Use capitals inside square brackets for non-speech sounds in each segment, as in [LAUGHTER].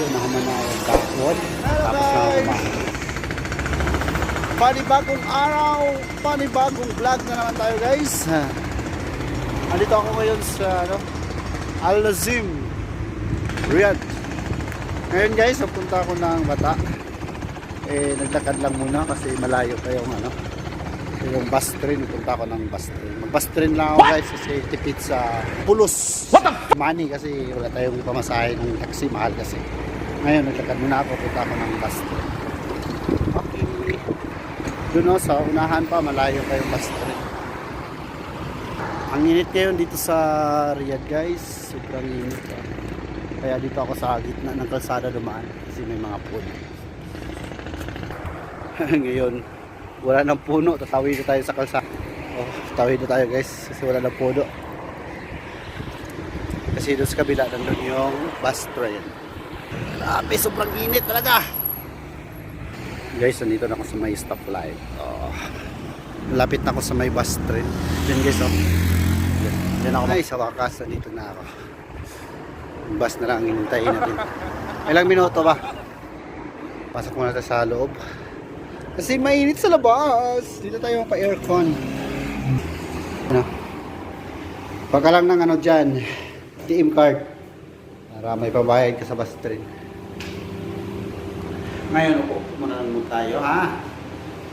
malayo na humanayang kapon. Hello, Tapos na kumain. Panibagong araw, panibagong vlog na naman tayo guys. Andito ako ngayon sa ano, Al Nazim, Riyadh. Ngayon guys, napunta ako ng Bata. Eh, naglakad lang muna kasi malayo pa yung ano, yung bus train. Punta ako ng bus train. Mag-bus train lang ako guys kasi tipid sa pulos. What the? Money kasi wala tayong pamasahe ng taxi, mahal kasi. Ngayon, naglakad muna ako, punta ako ng train. Okay. Doon o, sa unahan pa, malayo pa yung train. Ang init ngayon dito sa Riyadh guys. Sobrang init. ah. Kaya dito ako sa gitna ng kalsada dumaan kasi may mga puno. [LAUGHS] ngayon, wala nang puno. Tatawid na tayo sa kalsada. Oh, tatawid na tayo guys kasi wala nang puno. Kasi doon sa kabila nandun yung bus train. Grabe, sobrang init talaga. Guys, nandito na ako sa may stoplight. Oh. Malapit na ako sa may bus train. Yan guys, oh. Yan, yan ako. Ay, sa wakas, nandito na ako. Bus na lang ang hinintayin natin. Ilang minuto ba? Pasok muna tayo sa loob. Kasi mainit sa labas. Dito tayo pa aircon. Ano? Pagka lang ng ano dyan, TM card. Para may pabayad ka sa bus train. Ngayon, upo muna lang tayo, ha?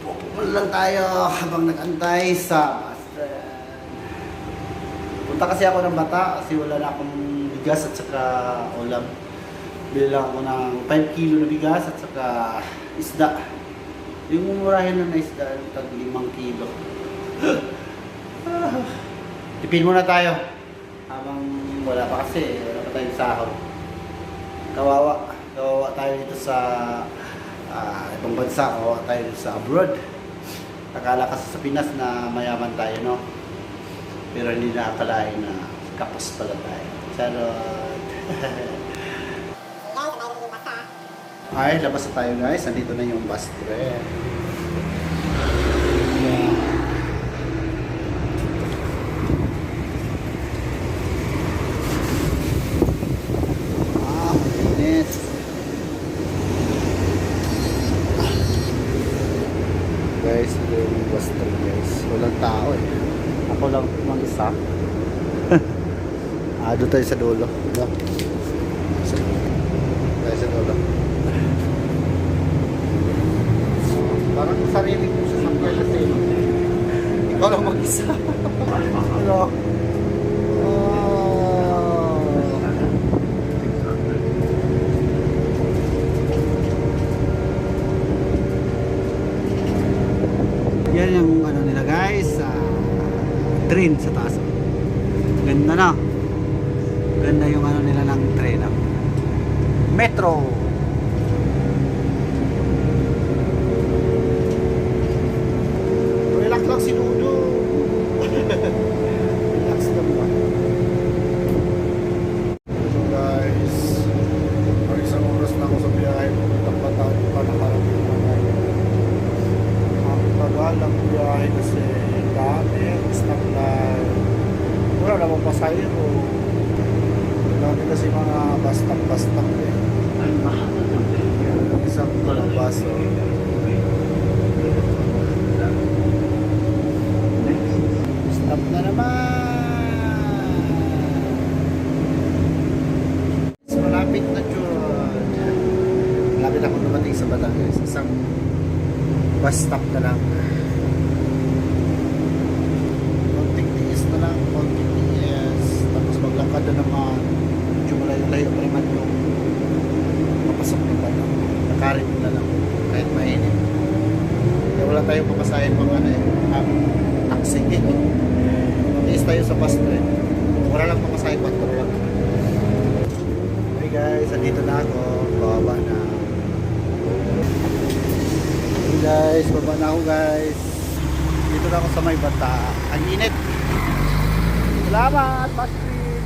Upo muna lang tayo habang nag-antay sa bus train. Punta kasi ako ng bata kasi wala na akong bigas at saka ulam. Bili lang ako ng 5 kilo na bigas at saka isda. Yung mumurahin na na isda, tag 5 kilo. [GASPS] Tipid muna tayo. Habang wala pa kasi, tayong sahod. Kawawa. Kawawa tayo dito sa ah, ibang bansa. Kawawa tayo dito sa abroad. Akala kasi sa Pinas na mayaman tayo, no? Pero hindi nakakalain na kapos pala tayo. Charot. [LAUGHS] Ay, labas na tayo guys. Nandito na yung bus train. Ayan. Ah, mainit. Guys, ito yung bus train guys. Walang tao eh. Ako lang mag-isa. ah, doon tayo sa dulo. No? Sa. Tayo sa dulo. Parang sarili kong sasakyan kasi. Ikaw lang mag-isa. Ano? Yan yung ano nila guys, ah, train sa taas. Ganda na. Ganda yung ano nila ng train. ah. Metro. Relax lang si Dudo. Relax lang ba? So guys, pag isang oras na ako sa biyahe, pupuntang Bataan pa nakarating na tayo. Ang tagal ng biyahe kasi dami, stop line. Wala namang pasahero. Dami kasi mga bus stop, bus stop eh. Yung Isang mga bus. Oh. Stop na naman. So, malapit na dyan. Malapit ako dumating sa Batangas. Isang bus stop na lang. Konting tiis na lang. Konting tiis. Tapos maglakad na naman. Medyo malayo-layo pa naman yung mapasok ng Batangas. Nakarin na lang. Kahit mainit. Kaya wala tayong papasahin mga ano eh. Um, taxi. Tiis tayo sa bus train. Wala lang papasahin. Ba't lang. Hey guys, andito na ako. Baba na. Guys, baba na ako guys. Dito na ako sa may bata. Ang init. Salamat, Patrick.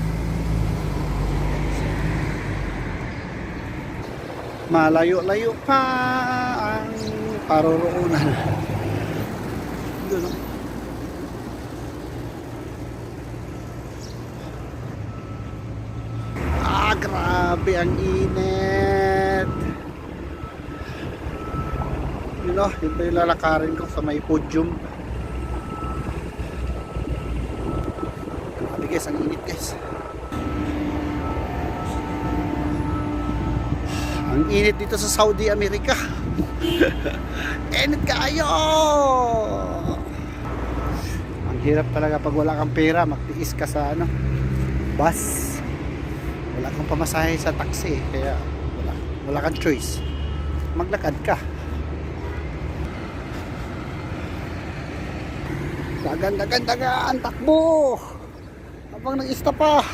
Malayo-layo pa ang paroroonan. Yun, oh. Ah, grabe ang init. Yun o, yun pa yung lalakarin ko sa may podium. Grabe guys, ang init guys. Ang init dito sa Saudi America. [LAUGHS] init kayo! Ang hirap talaga pag wala kang pera, magtiis ka sa ano, bus. Wala kang pamasahe sa taxi, kaya wala, wala kang choice. Maglakad ka. Dagan, dagan, dagan, takbo! Habang nag-stop pa.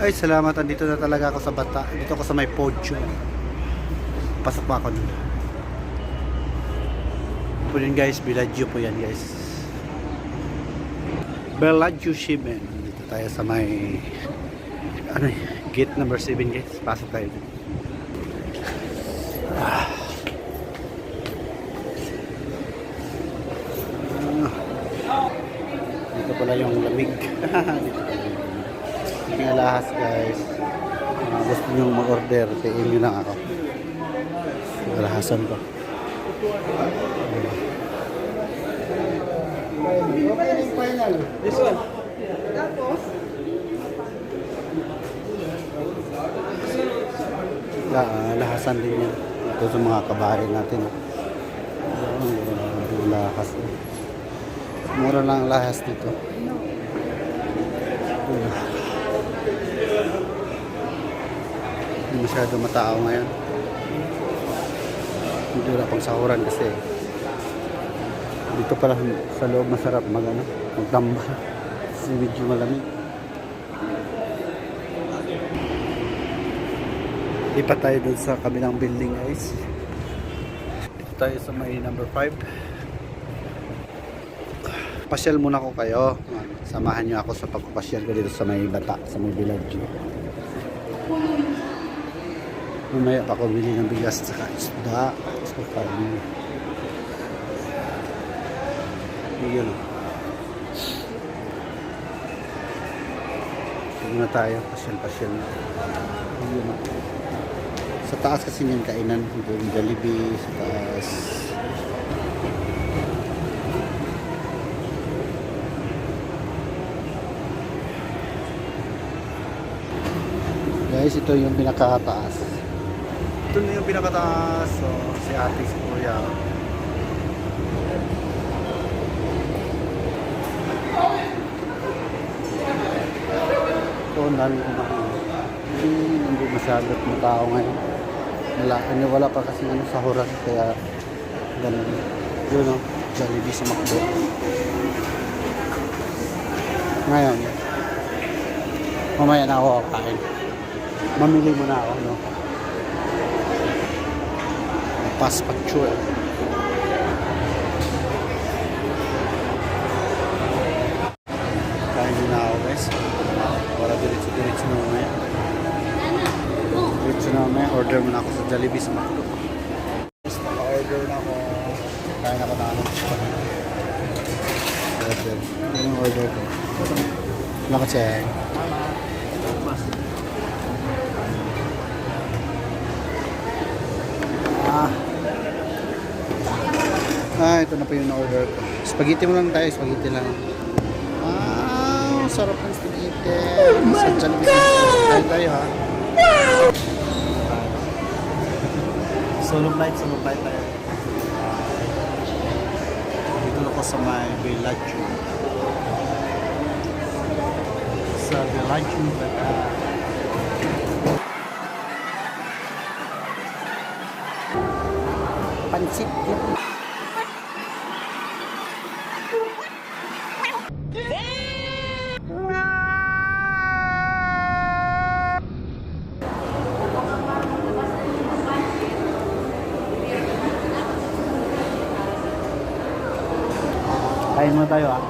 Ay, salamat. Andito na talaga ako sa bata. Dito ako sa may podium. Pasok pa ako dun. Po yun guys, Bellagio po yan guys. Bellagio Shimen. Dito tayo sa may ano, gate number 7 guys. Pasok tayo. Dito pala yung lamig. [LAUGHS] Dito pala yung lamig. Lahas guys. Mga gusto nyo mag-order, PM nyo lang ako. Lahasan ko. This one. La, ah, lahasan din yan. Ito sa mga kabahay natin. Ayan, lahas. Mura lang ang lahas dito. Hindi masyado matao ngayon. Hindi wala pang sahuran kasi dito pala sa loob masarap mag ano, magtambal. Kasi medyo malamig. Lipat tayo dun sa kabilang building guys. Dito tayo sa may number 5. Pasyal muna ko kayo. Samahan nyo ako sa pagpapasyal ko dito sa may bata, sa may village. Mamaya pa ako bili ng bigas at saka isda. So, parang yun. Sige na tayo, pasyal-pasyal na. Yun. Sa taas kasi yung kainan, yung Jollibee sa taas. Guys, ito yung pinakataas. Ito na yung pinakataas. So, si ate, si kuya. Ito, ang dami kumain. Hindi, hindi masyadot na tao ngayon. Wala, ano, wala pa kasi ano, sahuran. Kaya, ganun. Yun o, Jollibee sa McDo. Ngayon, mamaya na ako kakain. Mamili muna ako, no? Pas picture. Kain din ako, guys. Para diretso-diretso na mamaya. Diretso na mamaya. Order muna ako sa Jollibee sa. Guys, naka-order na ako. Kain ako na ano. Order. Ano yung order ko? Naka-check. Ah, ito na po yung na-order ko. Spaghetti mo lang tayo, spaghetti lang. Ah, sarap ng spaghetti. Sa Jollibee. Tayo tayo ha. Solo flight, solo flight tayo. Dito na ko sa may Bellagio. Sa Bellagio, uh, pansit. Kain muna tayo ah.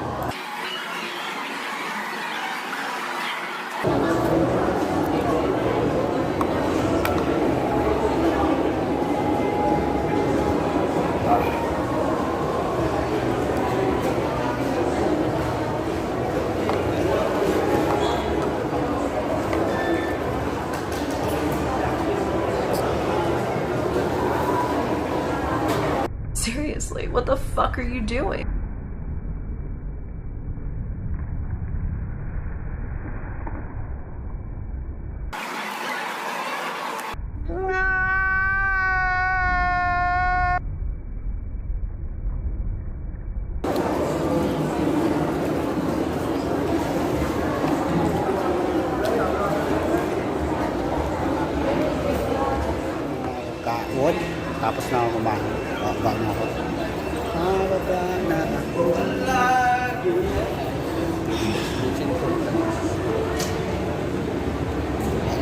Seriously, what the fuck are you doing?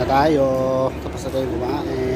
Tayo. Tapos na tayo kumain.